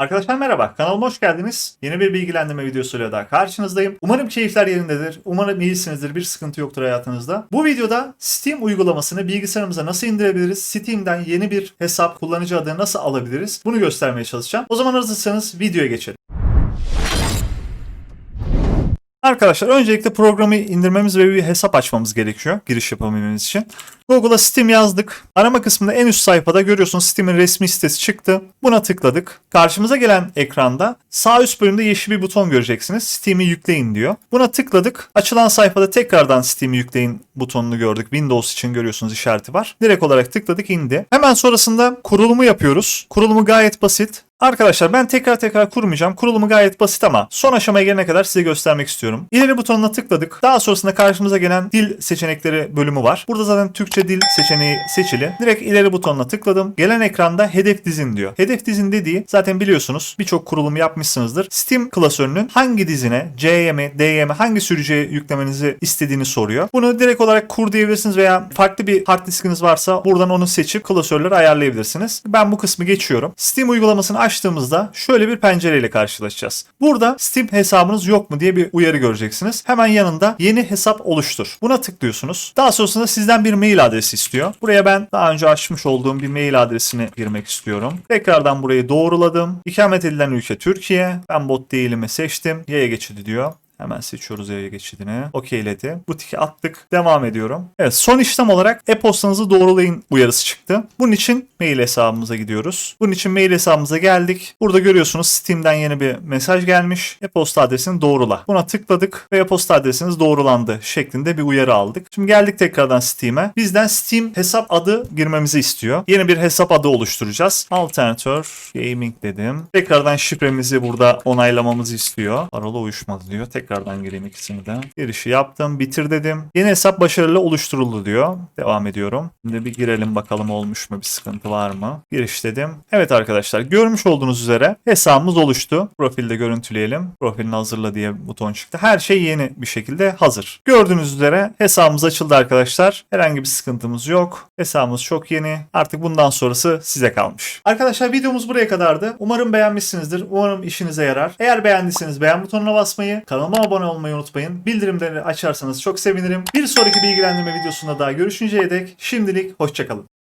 Arkadaşlar merhaba, kanalıma hoş geldiniz. Yeni bir bilgilendirme videosuyla daha karşınızdayım. Umarım keyifler yerindedir, umarım iyisinizdir, bir sıkıntı yoktur hayatınızda. Bu videoda Steam uygulamasını bilgisayarımıza nasıl indirebiliriz, Steam'den yeni bir hesap, kullanıcı adını nasıl alabiliriz bunu göstermeye çalışacağım. O zaman hazırsanız videoya geçelim. Arkadaşlar öncelikle programı indirmemiz ve bir hesap açmamız gerekiyor giriş yapabilmemiz için. Google'a Steam yazdık. Arama kısmında en üst sayfada görüyorsunuz Steam'in resmi sitesi çıktı. Buna tıkladık. Karşımıza gelen ekranda sağ üst bölümde yeşil bir buton göreceksiniz. Steam'i yükleyin diyor. Buna tıkladık. Açılan sayfada tekrardan Steam'i yükleyin butonunu gördük. Windows için görüyorsunuz işareti var. Direkt olarak tıkladık indi. Hemen sonrasında kurulumu yapıyoruz. Kurulumu gayet basit. Arkadaşlar ben tekrar tekrar kurmayacağım. Kurulumu gayet basit ama son aşamaya gelene kadar size göstermek istiyorum. İleri butonuna tıkladık. Daha sonrasında karşımıza gelen dil seçenekleri bölümü var. Burada zaten Türkçe dil seçeneği seçili. Direkt ileri butonuna tıkladım. Gelen ekranda hedef dizin diyor. Hedef dizin dediği zaten biliyorsunuz birçok kurulum yapmışsınızdır. Steam klasörünün hangi dizine C'ye mi D'ye mi hangi sürücüye yüklemenizi istediğini soruyor. Bunu direkt olarak kur diyebilirsiniz veya farklı bir hard diskiniz varsa buradan onu seçip klasörleri ayarlayabilirsiniz. Ben bu kısmı geçiyorum. Steam uygulamasını açtığımızda şöyle bir pencereyle karşılaşacağız. Burada Steam hesabınız yok mu diye bir uyarı göreceksiniz. Hemen yanında yeni hesap oluştur. Buna tıklıyorsunuz. Daha sonrasında sizden bir mail adresi istiyor. Buraya ben daha önce açmış olduğum bir mail adresini girmek istiyorum. Tekrardan burayı doğruladım. İkamet edilen ülke Türkiye. Ben bot değilimi seçtim. Yaya geçidi diyor. Hemen seçiyoruz yaya geçidini. Okeyledi. Butike attık. Devam ediyorum. Evet son işlem olarak e-postanızı doğrulayın uyarısı çıktı. Bunun için mail hesabımıza gidiyoruz. Bunun için mail hesabımıza geldik. Burada görüyorsunuz Steam'den yeni bir mesaj gelmiş. E-posta adresini doğrula. Buna tıkladık ve e-posta adresiniz doğrulandı şeklinde bir uyarı aldık. Şimdi geldik tekrardan Steam'e. Bizden Steam hesap adı girmemizi istiyor. Yeni bir hesap adı oluşturacağız. Alternator Gaming dedim. Tekrardan şifremizi burada onaylamamızı istiyor. Parola uyuşmadı diyor. Tekrardan gireyim ikisini de. Girişi yaptım. Bitir dedim. Yeni hesap başarılı oluşturuldu diyor. Devam ediyorum. Şimdi bir girelim bakalım olmuş mu bir sıkıntı var mı? Giriş dedim. Evet arkadaşlar görmüş olduğunuz üzere hesabımız oluştu. Profilde görüntüleyelim. Profilini hazırla diye buton çıktı. Her şey yeni bir şekilde hazır. Gördüğünüz üzere hesabımız açıldı arkadaşlar. Herhangi bir sıkıntımız yok. Hesabımız çok yeni. Artık bundan sonrası size kalmış. Arkadaşlar videomuz buraya kadardı. Umarım beğenmişsinizdir. Umarım işinize yarar. Eğer beğendiyseniz beğen butonuna basmayı, kanalıma abone olmayı unutmayın. Bildirimleri açarsanız çok sevinirim. Bir sonraki bilgilendirme videosunda daha görüşünceye dek şimdilik hoşçakalın.